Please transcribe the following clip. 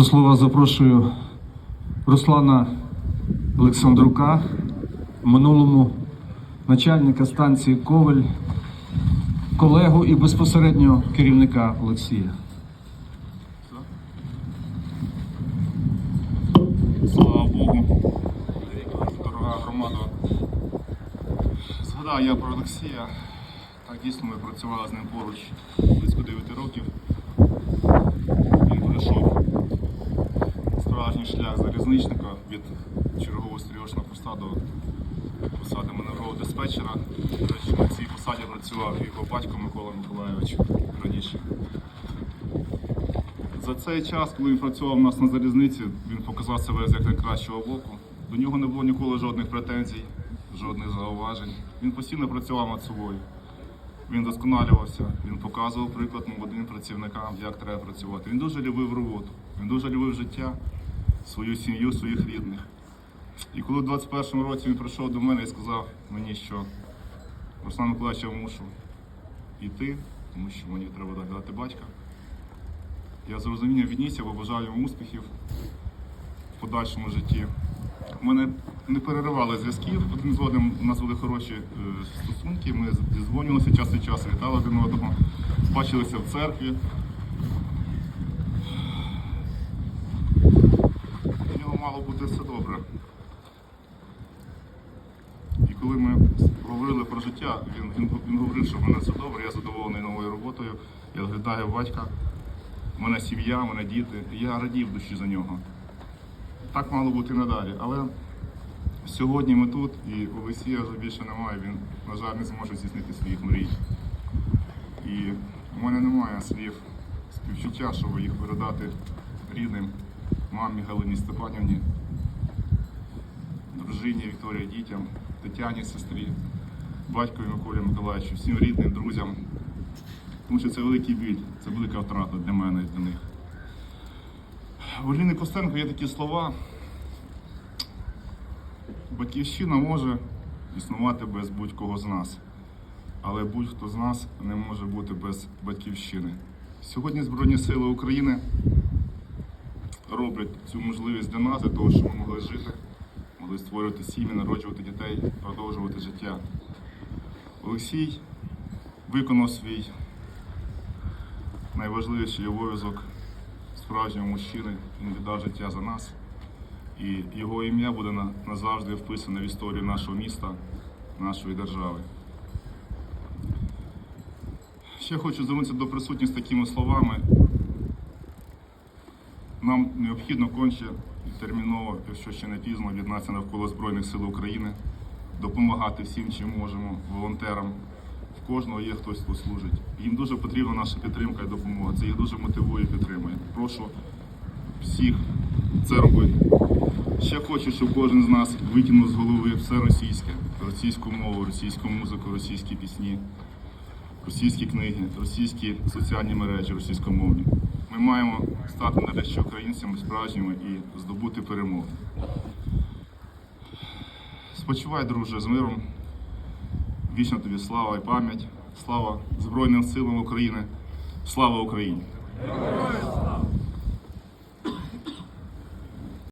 До слова запрошую Руслана Олександрука, минулому начальника станції Ковель, колегу і безпосередньо керівника Олексія. Слава Богу, дорога громада. Згадаю я про Олексія. Так дійсно ми працювали з ним поруч близько 9 років. Шлях від чергового стрілочного поста до посади маневрового диспетчера. На цій посаді працював його батько Микола Миколайович раніше. За цей час, коли він працював у нас на залізниці, він показав себе з як найкращого боку. До нього не було ніколи жодних претензій, жодних зауважень. Він постійно працював над собою. Він досконалювався, він показував приклад молодим працівникам, як треба працювати. Він дуже любив роботу, він дуже любив життя, свою сім'ю, своїх рідних. І коли в 21-му році він прийшов до мене і сказав мені, що Руслан Миколаївич, я мушу йти, тому що мені треба доглядати батька. Я з розумінням віднісся, побажав йому успіхів в подальшому житті. У мене не переривали зв'язків один з одним. У нас були хороші е, стосунки. Ми зідзвонювалися час від часу, вітали один одного, бачилися в церкві. У нього мало бути все добре. І коли ми говорили про життя, він, він, він говорив, що в мене все добре, я задоволений новою роботою, я доглядаю батька. У мене сім'я, у мене діти. І Я радів душі за нього. Так мало бути надалі. Але сьогодні ми тут, і Олексія вже більше немає. Він, на жаль, не зможе здійснити своїх мрій. І у мене немає слів співчуття, щоб їх передати рідним мамі Галині Степанівні, дружині Вікторії дітям, Тетяні, сестрі, батькові Миколі Миколаївичу, всім рідним, друзям. Тому що це великий біль, це велика втрата для мене і для них. У Ліни Костенко є такі слова. Батьківщина може існувати без будь-кого з нас, але будь-хто з нас не може бути без батьківщини. Сьогодні Збройні Сили України роблять цю можливість для нас, для того, щоб ми могли жити, могли створювати сім'ї, народжувати дітей, продовжувати життя. Олексій виконав свій найважливіший обов'язок справжнього мужчини. Він віддав життя за нас. І його ім'я буде назавжди вписане в історію нашого міста, нашої держави. Ще хочу звернутися до присутніх з такими словами. Нам необхідно конче терміново, якщо ще не пізно, об'єднатися навколо Збройних сил України, допомагати всім, чим можемо, волонтерам. В кожного є хтось, хто служить. Їм дуже потрібна наша підтримка і допомога. Це їх дуже мотивує і підтримує. Прошу всіх це робити. Ще хочу, щоб кожен з нас викинув з голови все російське, російську мову, російську музику, російські пісні, російські книги, російські соціальні мережі, російськомовні. Ми маємо стати нарешті українцями справжніми і здобути перемогу. Спочивай, друже, з миром. Вічна тобі слава і пам'ять. Слава Збройним силам України. Слава Україні!